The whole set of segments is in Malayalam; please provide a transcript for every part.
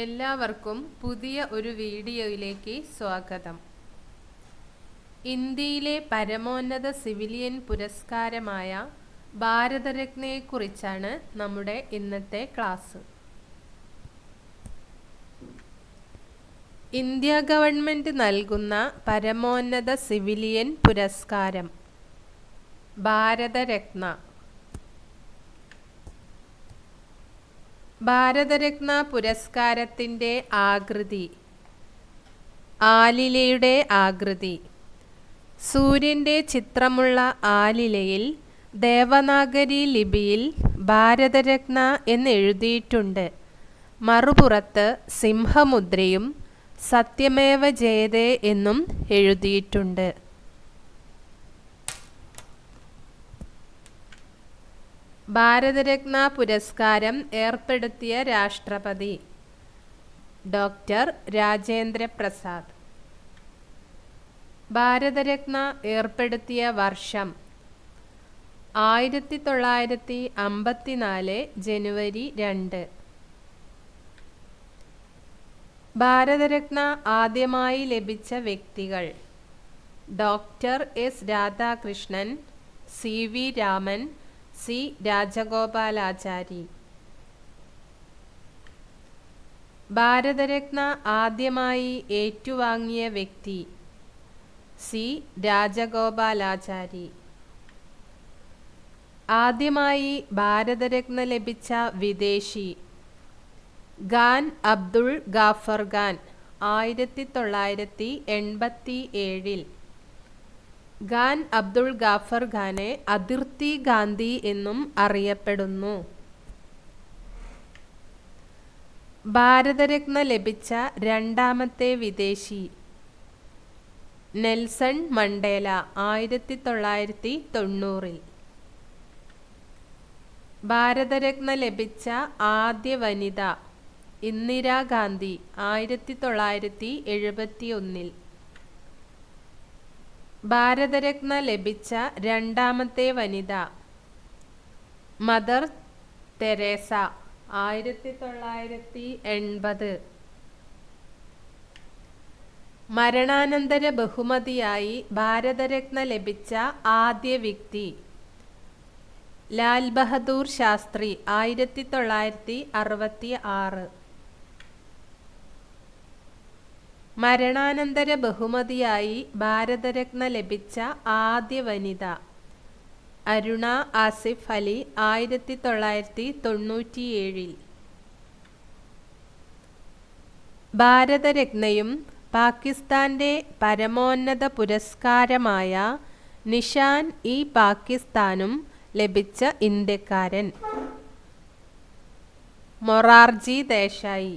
എല്ലാവർക്കും പുതിയ ഒരു വീഡിയോയിലേക്ക് സ്വാഗതം. ഇന്ത്യയിലെ പരമോന്നത സിവിലിയൻ പുരസ്കാരമായ ഭാരതരത്നയെക്കുറിച്ചാണ് നമ്മുടെ ഇന്നത്തെ ക്ലാസ്. ഇന്ത്യ ഗവൺമെന്റ് നൽകുന്ന പരമോന്നത സിവിലിയൻ പുരസ്കാരം ഭാരതരത്ന. ഭാരതരത്ന പുരസ്കാരത്തിന്റെ ആകൃതി. ആലിലയുടെ ആകൃതി. സൂര്യന്റെ ചിത്രമുള്ള ആലിലയിൽ ദേവനാഗരി ലിപിയിൽ ഭാരതരത്ന എന്നെഴുതിയിട്ടുണ്ട്. മറുപുറത്ത് സിംഹമുദ്രയും സത്യമേവ ജയതേ എന്നും എഴുതിയിട്ടുണ്ട്. ഭാരതരത്ന പുരസ്കാരം ഏർപ്പെടുത്തിയ രാഷ്ട്രപതി ഡോക്ടർ രാജേന്ദ്ര പ്രസാദ്. ഭാരതരത്ന ഏർപ്പെടുത്തിയ വർഷം ആയിരത്തി തൊള്ളായിരത്തി അമ്പത്തിനാല് ജനുവരി രണ്ട്. ഭാരതരത്ന ആദ്യമായി ലഭിച്ച വ്യക്തികൾ doctor S Radhakrishnan C V Raman C Rajagopalachari. Bharat Ratna ആദ്യമായി ഏറ്റുവാങ്ങിയ വ്യക്തി സി രാജഗോപാലാചാരി. ആദ്യമായി ഭാരതരത്ന ലഭിച്ച വിദേശി ഖാൻ അബ്ദുൾ ഗാഫർ ഖാൻ ആയിരത്തി തൊള്ളായിരത്തി എൺപത്തി ഏഴിൽ ഖാൻ അബ്ദുൾ ഗാഫർ ഖാനെ അതിർത്തി ഗാന്ധി എന്നും അറിയപ്പെടുന്നു. ഭാരതരത്ന ലഭിച്ച രണ്ടാമത്തെ വിദേശി നെൽസൺ മണ്ടേല ആയിരത്തി തൊള്ളായിരത്തി തൊണ്ണൂറിൽ ഭാരതരത്ന ലഭിച്ച ആദ്യ വനിത ഇന്ദിരാഗാന്ധി ആയിരത്തി തൊള്ളായിരത്തി എഴുപത്തി ഒന്നിൽ ഭാരതരത്ന ലഭിച്ച രണ്ടാമത്തെ വനിത മദർ തെരേസ. ആയിരത്തി തൊള്ളായിരത്തി എൺപത് മരണാനന്തര ബഹുമതിയായി ഭാരതരത്ന ലഭിച്ച ആദ്യ വ്യക്തി ലാൽ ബഹദൂർ ശാസ്ത്രി. ആയിരത്തി തൊള്ളായിരത്തി അറുപത്തി ആറ് മരണാനന്തര ബഹുമതിയായി ഭാരതരത്ന ലഭിച്ച ആദ്യ വനിത. അരുണ ആസിഫ് അലി ആയിരത്തി തൊള്ളായിരത്തി തൊണ്ണൂറ്റിയേഴിൽ ഭാരതരത്നയും പാകിസ്ഥാന്റെ പരമോന്നത പുരസ്കാരമായ നിഷാൻ ഇ പാകിസ്ഥാനും ലഭിച്ച ഇന്ത്യക്കാരൻ. മൊറാർജി ദേശായി.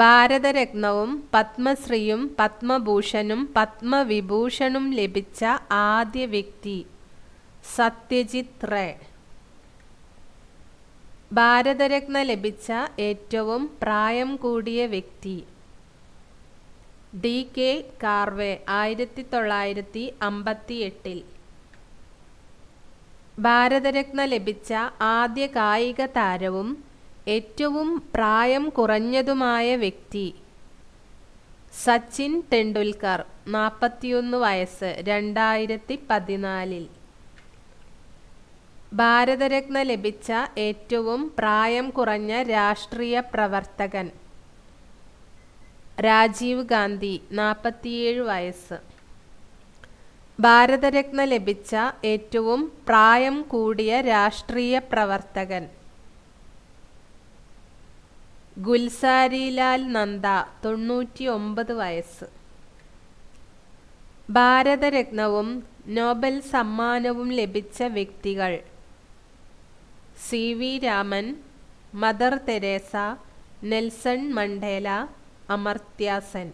ഭാരതരത്നവും പത്മശ്രീയും പത്മഭൂഷണും പത്മവിഭൂഷണും ലഭിച്ച ആദ്യ വ്യക്തി സത്യജിത് റേ. ഭാരതരത്ന ലഭിച്ച ഏറ്റവും പ്രായം കൂടിയ വ്യക്തി ഡി കെ കാർവേ ആയിരത്തി തൊള്ളായിരത്തി അമ്പത്തി എട്ടിൽ ഭാരതരത്ന ലഭിച്ച ആദ്യ കായിക താരവും ഏറ്റവും പ്രായം കുറഞ്ഞതുമായ വ്യക്തി. സച്ചിൻ ടെണ്ടുൽക്കർ നാൽപ്പത്തിയൊന്ന് വയസ്സ് രണ്ടായിരത്തി പതിനാലിൽ ഭാരതരത്ന ലഭിച്ച ഏറ്റവും പ്രായം കുറഞ്ഞ രാഷ്ട്രീയ പ്രവർത്തകൻ. രാജീവ് ഗാന്ധി നാൽപ്പത്തിയേഴ് വയസ്സ്. ഭാരതരത്ന ലഭിച്ച ഏറ്റവും പ്രായം കൂടിയ രാഷ്ട്രീയ പ്രവർത്തകൻ. ഗുൽസാരിലാൽ നന്ദ തൊണ്ണൂറ്റി ഒമ്പത് വയസ്സ്. ഭാരതരത്നവും നോബൽ സമ്മാനവും ലഭിച്ച വ്യക്തികൾ C V Raman Mother Teresa Nelson Mandela Amartya Sen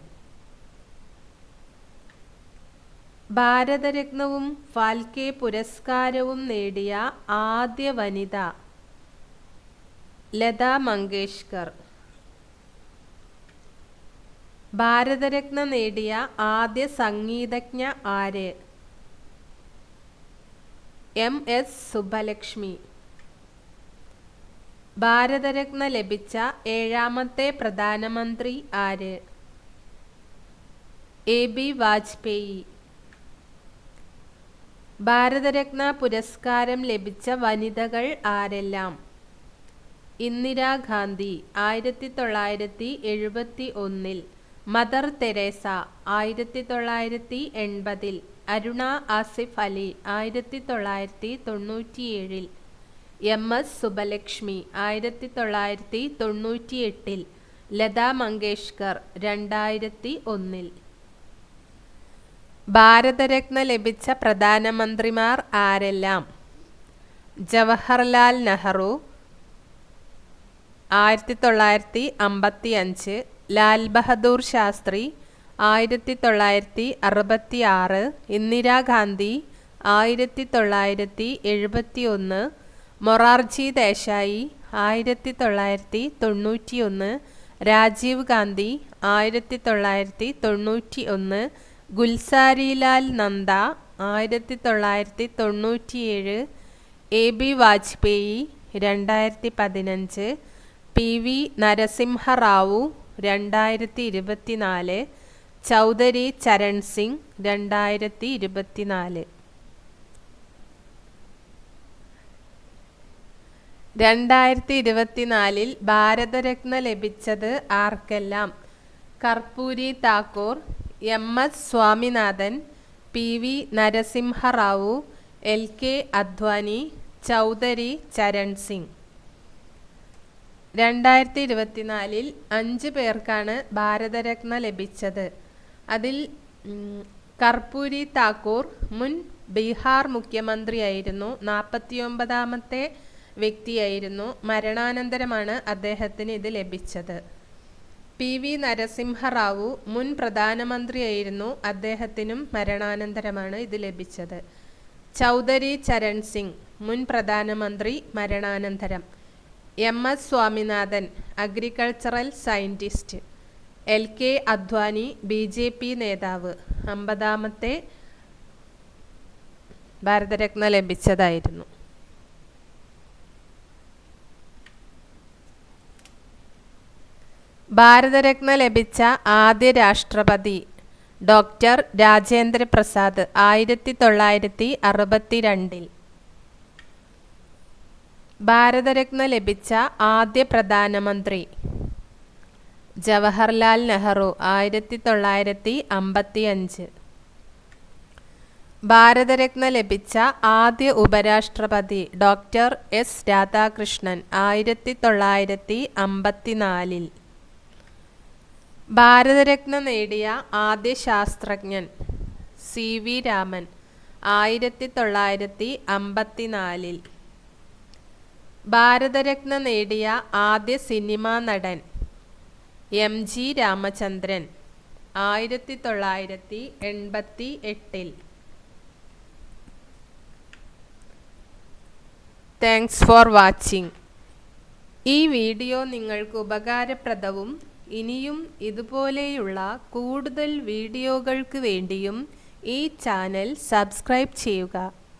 ഭാരതരത്നവും Phalke പുരസ്കാരവും നേടിയ ആദ്യ വനിത ലതാ മങ്കേഷ്കർ. ഭാരതരത്ന നേടിയ ആദ്യ സംഗീതജ്ഞ ആര്? എം എസ് സുബ്ബലക്ഷ്മി ഭാരതരത്ന ലഭിച്ച ഏഴാമത്തെ പ്രധാനമന്ത്രി ആര്? A B Vajpayee. ഭാരതരത്ന പുരസ്കാരം ലഭിച്ച വനിതകൾ ആരെല്ലാം? ഇന്ദിരാഗാന്ധി ആയിരത്തി തൊള്ളായിരത്തി എഴുപത്തി ഒന്നിൽ. മദർ തെരേസ ആയിരത്തി തൊള്ളായിരത്തി എൺപതിൽ അരുണ ആസിഫ് അലി ആയിരത്തി തൊള്ളായിരത്തി തൊണ്ണൂറ്റിയേഴിൽ എം എസ് സുബലക്ഷ്മി ആയിരത്തി തൊള്ളായിരത്തി തൊണ്ണൂറ്റിയെട്ടിൽ ലതാ മങ്കേഷ്കർ രണ്ടായിരത്തി ഒന്നിൽ ഭാരതരത്ന ലഭിച്ച പ്രധാനമന്ത്രിമാർ ആരെല്ലാം? ജവഹർലാൽ നെഹ്റു ആയിരത്തി തൊള്ളായിരത്തി അമ്പത്തി അഞ്ച് ലാൽ ബഹദൂർ ശാസ്ത്രി ആയിരത്തി തൊള്ളായിരത്തി അറുപത്തി ആറ് ഇന്ദിരാഗാന്ധി ആയിരത്തി തൊള്ളായിരത്തി എഴുപത്തി ഒന്ന് മൊറാർജി ദേശായി ആയിരത്തി തൊള്ളായിരത്തി തൊണ്ണൂറ്റി ഒന്ന് രാജീവ് ഗാന്ധി ആയിരത്തി തൊള്ളായിരത്തി തൊണ്ണൂറ്റി ഒന്ന് ഗുൽസാരിലാൽ നന്ദ ആയിരത്തി തൊള്ളായിരത്തി തൊണ്ണൂറ്റിയേഴ് എ ബി വാജ്പേയി രണ്ടായിരത്തി പതിനഞ്ച് പി വി നരസിംഹറാവു രണ്ടായിരത്തി ഇരുപത്തിനാല് ചൗധരി ചരൺ സിംഗ് രണ്ടായിരത്തി ഇരുപത്തിനാല് രണ്ടായിരത്തി ഇരുപത്തിനാലിൽ ഭാരതരത്ന ലഭിച്ചത് ആർക്കെല്ലാം? Karpoori Thakur M S Swaminathan P V Narasimha Rao L K Advani Chaudhary Charan Singh. രണ്ടായിരത്തി ഇരുപത്തിനാലിൽ അഞ്ച് പേർക്കാണ് ഭാരതരത്ന ലഭിച്ചത്. അതിൽ കർപ്പൂരി താക്കൂർ മുൻ ബീഹാർ മുഖ്യമന്ത്രിയായിരുന്നു. നാൽപ്പത്തിയൊമ്പതാമത്തെ വ്യക്തിയായിരുന്നു. മരണാനന്തരമാണ് അദ്ദേഹത്തിന് ഇത് ലഭിച്ചത്. പി വി നരസിംഹറാവു മുൻ പ്രധാനമന്ത്രിയായിരുന്നു. അദ്ദേഹത്തിനും മരണാനന്തരമാണ് ഇത് ലഭിച്ചത്. ചൗധരി ചരൺ സിംഗ് മുൻ പ്രധാനമന്ത്രി മരണാനന്തരം. M S Swaminathan agricultural scientist L K Advani B J P നേതാവ്. അമ്പതാമത്തെ ഭാരതരത്ന ലഭിച്ചതായിരുന്നു. ഭാരതരത്ന ലഭിച്ച ആദ്യ രാഷ്ട്രപതി ഡോക്ടർ രാജേന്ദ്ര പ്രസാദ് ആയിരത്തി തൊള്ളായിരത്തി അറുപത്തിരണ്ടിൽ ഭാരതരത്ന ലഭിച്ച ആദ്യ പ്രധാനമന്ത്രി ജവഹർലാൽ നെഹ്റു ആയിരത്തി തൊള്ളായിരത്തി അമ്പത്തി അഞ്ച് ഭാരതരത്ന ലഭിച്ച ആദ്യ ഉപരാഷ്ട്രപതി ഡോക്ടർ എസ് രാധാകൃഷ്ണൻ ആയിരത്തി തൊള്ളായിരത്തി അമ്പത്തിനാലിൽ. ഭാരതരത്ന നേടിയ ആദ്യ ശാസ്ത്രജ്ഞൻ സി വി രാമൻ ആയിരത്തി തൊള്ളായിരത്തി അമ്പത്തിനാലിൽ. ഭാരതരത്ന നേടിയ ആദ്യ സിനിമാ നടൻ എം ജി രാമചന്ദ്രൻ ആയിരത്തി തൊള്ളായിരത്തി എൺപത്തി എട്ടിൽ താങ്ക്സ് ഫോർ വാച്ചിങ് ഈ വീഡിയോ നിങ്ങൾക്ക് ഉപകാരപ്രദവും ഇനിയും ഇതുപോലെയുള്ള കൂടുതൽ വീഡിയോകൾക്ക് വേണ്ടിയും ഈ ചാനൽ സബ്സ്ക്രൈബ് ചെയ്യുക.